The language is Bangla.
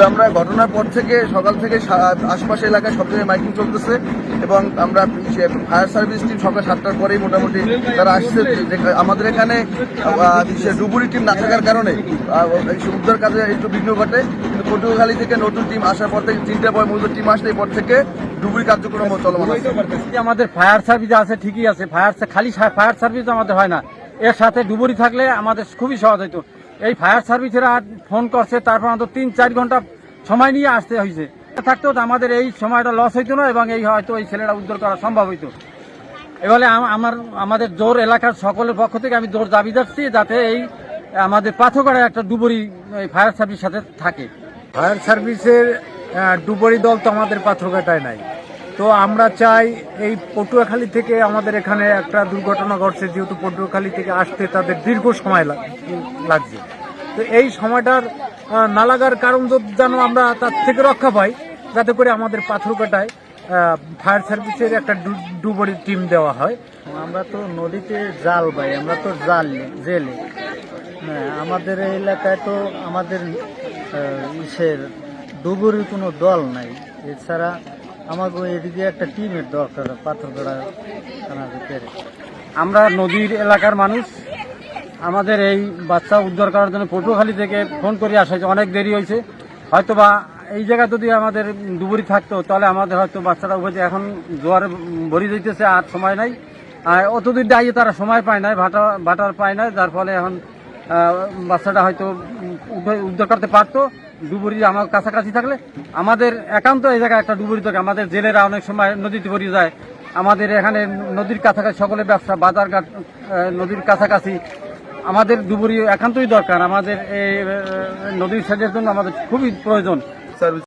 তবে আমরা ঘটনার পর থেকে সকাল থেকে সা- আশপাশ এলাকায় সব জায়গায় মাইকিং চলতেছে এবং আমরা ফায়ার সার্ভিস টিম সকাল সাতটার পরেই মোটামুটি তারা আসছে। আমাদের এখানে ডুবুরি টিম না থাকার কারণে উদ্ধার কাজে একটু বিঘ্ন ঘটে। কিন্তু পটুয়াখালী থেকে নতুন টিম আসার পর থেকে তিনটা পর মূলত টিম আসলে পর থেকে ডুবুরি কার্যক্রম চলমান আছে। আমাদের ফায়ার সার্ভিস আছে ঠিকই আছে। ফায়ার খালি ফায়ার সার্ভিস আমাদের হয় না। এর সাথে ডুবুরি থাকলে আমাদের খুবই সহজ হতো এই ফায়ার সার্ভিসেরা ফোন করছে, তারপর আমাদের তিন চার ঘণ্টা সময় নিয়ে আসতে হয়েছে। থাকতেও আমাদের এই সময়টা লস হইতো না এবং এই হয়তো এই ছেলেটা উদ্ধার করা সম্ভব হইতো। এবারে আমার, আমাদের জোর এলাকার সকলের পক্ষ থেকে আমি জোর দাবি যাচ্ছি যাতে এই আমাদের পাথরগড়ে একটা ডুবুরি ফায়ার সার্ভিস সাথে থাকে। ফায়ার সার্ভিসের ডুবুরি দল তো আমাদের পাথরঘাটায় নাই। তো আমরা চাই এই পটুয়াখালী থেকে আমাদের এখানে একটা দুর্ঘটনা ঘটছে, যেহেতু পটুয়াখালী থেকে আসতে তাদের দীর্ঘ সময় লাগ- লাগছে তো এই সময়টার না লাগার কারণ যেন আমরা তার থেকে রক্ষা পাই, যাতে করে আমাদের পাথরঘাটায় ফায়ার সার্ভিসের একটা ডুবুরি টিম দেওয়া হয়। আমরা তো নদীতে জাল ভাই, আমরা তো জাল জেলে। হ্যাঁ আমাদের এই এলাকায় তো আমাদের ইসের ডুবুরির কোনো দল নাই। এছাড়া আমাকে এদিকে একটা টিমের দরকার, পাথরগড়া আমরা নদীর এলাকার মানুষ। আমাদের এই বাচ্চা উদ্ধার করার জন্য পটুয়াখালী থেকে ফোন করে আসা হয়েছে। অনেক দেরি হয়েছে। হয়তোবা এই জায়গায় যদি আমাদের ডুবুরি থাকতো, তাহলে আমাদের হয়তো বাচ্চাটা উঠেছে এখন জোয়ারে ভরি দিতেছে আর সময় নাই। অতদূর দাঁড়িয়ে তারা সময় পায় না ভাটা, ভাটার পায় না যার ফলে এখন বাচ্চাটা হয়তো উদ্ধার করতে পারতো। ডুবুরি আমার কাছাকাছি থাকলে, আমাদের একান্ত এই জায়গায় একটা ডুবুরি থাকে আমাদের জেলেরা অনেক সময় নদীতে পড়ে যায়। আমাদের এখানে নদীর কাছাকাছি সকলে ব্যবসা, বাজারঘাট নদীর কাছাকাছি। আমাদের ডুবুরি একান্তই দরকার। আমাদের এই নদীর সাইডের জন্য আমাদের খুবই প্রয়োজন।